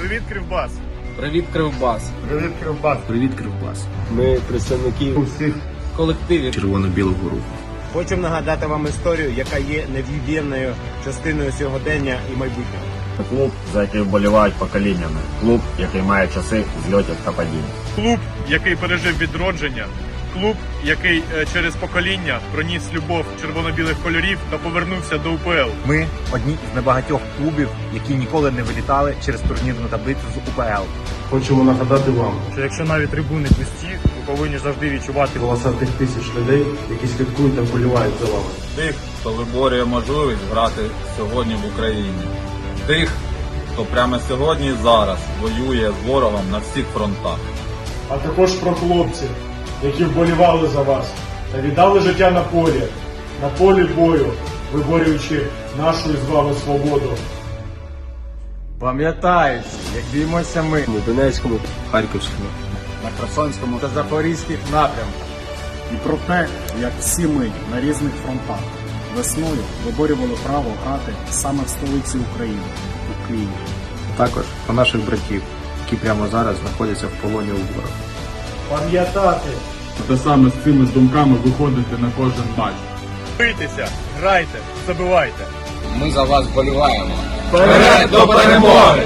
Привіт, Кривбас! Привіт, Кривбас. Привіт, Кривбас! Привіт, Кривбас. Ми представники Усіх Колективі Червоно-білого руху. хочемо нагадати вам історію, яка є невід'ємною частиною сьогодення і майбутнього. Клуб, за який вболівають поколіннями. Клуб, який має часи зльотів та падінь. клуб, який пережив відродження, клуб, який е, через покоління проніс любов червоно-білих кольорів та повернувся до УПЛ. Ми одні із небагатьох клубів, які ніколи не вилітали через турнірну таблицю з УПЛ. Хочемо нагадати вам Що якщо навіть трибуни пусті, ви повинні завжди відчувати голоса тих тисяч людей, які слідкують та вболівають за вами. тих, хто виборює можливість грати сьогодні в Україні, тих, хто прямо сьогодні і зараз воює з ворогом на всіх фронтах. А також про хлопців, які вболівали за вас та віддали життя на полі, на полі бою, виборюючи нашу із вами свободу. Пам'ятаючи, як б'ємося ми У Донецькому, Харківському. на Херсонському та Запорізьких напрямках. І про те, як всі ми на різних фронтах весною виборювали право грати саме в столиці України у Києві. Також про наших братів, які прямо зараз знаходяться в полоні у ворога. Пам'ятати, Те саме з цими думками виходити на кожен матч. Бийтеся, грайте, забивайте. ми за вас болюваємо. Вперед до перемоги!